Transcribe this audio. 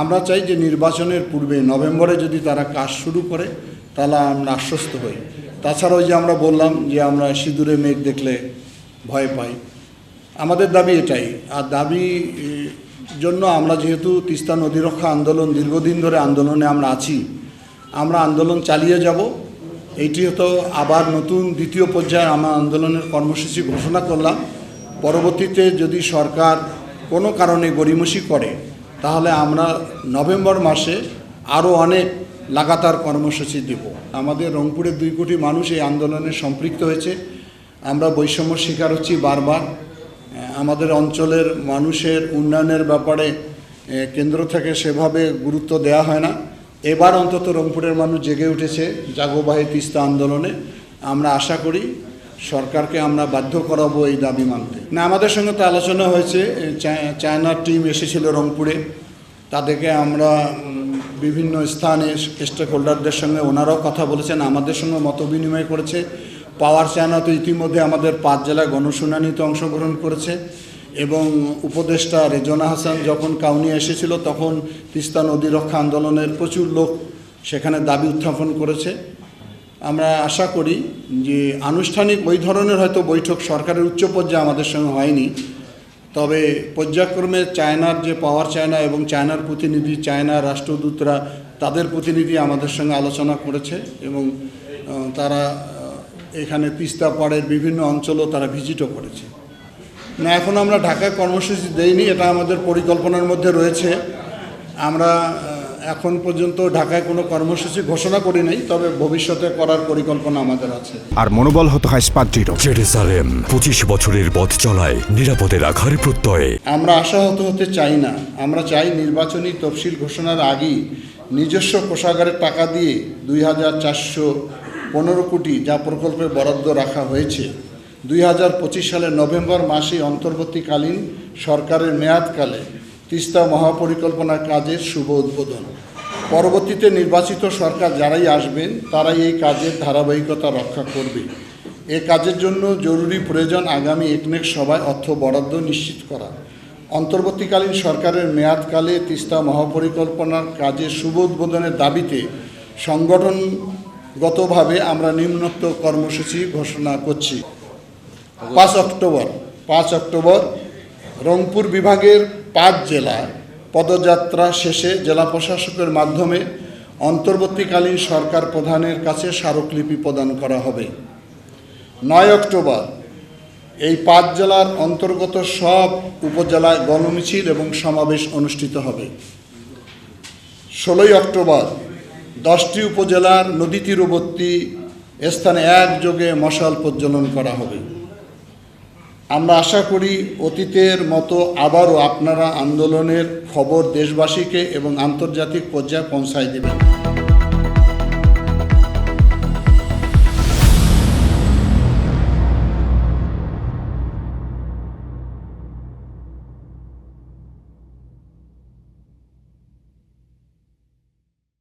আমরা চাই যে নির্বাচনের পূর্বে নভেম্বরে যদি তারা কাজ শুরু করে, তাহলে আমরা আশ্বস্ত হই। তাছাড়া ওই যে আমরা বললাম যে আমরা সিঁদুরে মেঘ দেখলে ভয় পাই, আমাদের দাবি এটাই। আর দাবি জন্য আমরা যেহেতু তিস্তা নদী রক্ষা আন্দোলন দীর্ঘদিন ধরে আন্দোলনে আমরা আছি, আমরা আন্দোলন চালিয়ে যাব। এইটি হতো আবার নতুন দ্বিতীয় পর্যায়ে আমরা আন্দোলনের কর্মসূচি ঘোষণা করলাম। পরবর্তীতে যদি সরকার কোনো কারণে গড়িমসি করে তাহলে আমরা নভেম্বর মাসে আরও অনেক লাগাতার কর্মসূচি দেব। আমাদের রংপুরের দুই কোটি মানুষ এই আন্দোলনে সম্পৃক্ত হয়েছে। আমরা বৈষম্য শিকার হচ্ছি বারবার। আমাদের অঞ্চলের মানুষের উন্নয়নের ব্যাপারে কেন্দ্র থেকে সেভাবে গুরুত্ব দেওয়া হয় না। এবার অন্তত রংপুরের মানুষ জেগে উঠেছে জাগোবাহী তিস্তা আন্দোলনে। আমরা আশা করি সরকারকে আমরা বাধ্য করাবো এই দাবি মানতে। না, আমাদের সঙ্গে তো আলোচনা হয়েছে চায়নার টিম এসেছিল রংপুরে। তাদেরকে আমরা বিভিন্ন স্থানে স্টেক হোল্ডারদের সঙ্গে ওনারাও কথা বলেছেন, আমাদের সঙ্গে মত বিনিময় করেছে। পাওয়ার চায়না তো ইতিমধ্যে আমাদের পাঁচ জেলায় গণশুনানিতে অংশগ্রহণ করেছে এবং উপদেষ্টা রেজনা হাসান যখন কাউনি এসেছিল তখন তিস্তা নদী রক্ষা আন্দোলনের প্রচুর লোক সেখানে দাবি উত্থাপন করেছে। আমরা আশা করি যে আনুষ্ঠানিক ওই ধরনের হয়তো বৈঠক সরকারের উচ্চ পর্যায়ে আমাদের সঙ্গে হয়নি। তবে পর্যায়ক্রমে চায়নার যে পাওয়ার চায়না এবং চায়নার প্রতিনিধি চায়নার রাষ্ট্রদূতরা তাদের প্রতিনিধি আমাদের সঙ্গে আলোচনা করেছে এবং তারা এখানে তিস্তা পাড়ের বিভিন্ন অঞ্চলও তারা ভিজিটও করেছে। না, এখন আমরা ঢাকায় কর্মসূচি দেইনি, এটা আমাদের পরিকল্পনার মধ্যে রয়েছে। আমরা এখন পর্যন্ত ঢাকায় কোনো কর্মসূচি ঘোষণা করি নাই তবে ভবিষ্যতে করার পরিকল্পনা আমাদের আছে। আর মনোবল হতে হয় দৃঢ় জেরুসালেম পঁচিশ বছরের পথ চলায় নিরাপদে রাখার প্রত্যয়ে। আমরা আশাহত হতে চাই না। আমরা চাই নির্বাচনী তফসিল ঘোষণার আগেই নিজস্ব কোষাগারের টাকা দিয়ে দুই হাজার চারশো পনেরো কোটি যা প্রকল্পে বরাদ্দ রাখা হয়েছে দুই হাজার পঁচিশ সালের নভেম্বর মাসে অন্তর্বর্তীকালীন সরকারের মেয়াদকালে তিস্তা মহাপরিকল্পনার কাজের শুভ উদ্বোধন। পরবর্তীতে নির্বাচিত সরকার যারাই আসবেন, তারাই এই কাজের ধারাবাহিকতা রক্ষা করবে। এ কাজের জন্য জরুরি প্রয়োজন আগামী একনেক সভায় অর্থ বরাদ্দ নিশ্চিত করা। অন্তর্বর্তীকালীন সরকারের মেয়াদকালে তিস্তা মহাপরিকল্পনার কাজের শুভ উদ্বোধনের দাবিতে সংগঠনগতভাবে আমরা নিম্নোক্ত কর্মসূচি ঘোষণা করছি। পাঁচ অক্টোবর পাঁচ অক্টোবর রংপুর বিভাগের পাঁচ জেলায় পদযাত্রা শেষে জেলা প্রশাসকের মাধ্যমে অন্তর্বর্তীকালীন সরকার প্রধানের কাছে স্মারকলিপি প্রদান করা হবে। নয় অক্টোবর, এই পাঁচ জেলার অন্তর্গত সব উপজেলায় গণমিছিল এবং সমাবেশ অনুষ্ঠিত হবে। ষোলোই অক্টোবর, দশটি উপজেলার নদী তীরবর্তী স্থানে একযোগে মশাল প্রজ্বলন করা হবে। আমরা আশা করি অতীতের মতো আবারও আপনারা আন্দোলনের খবর দেশবাসীকে এবং আন্তর্জাতিক পর্যায়ে পৌঁছায় দেবেন।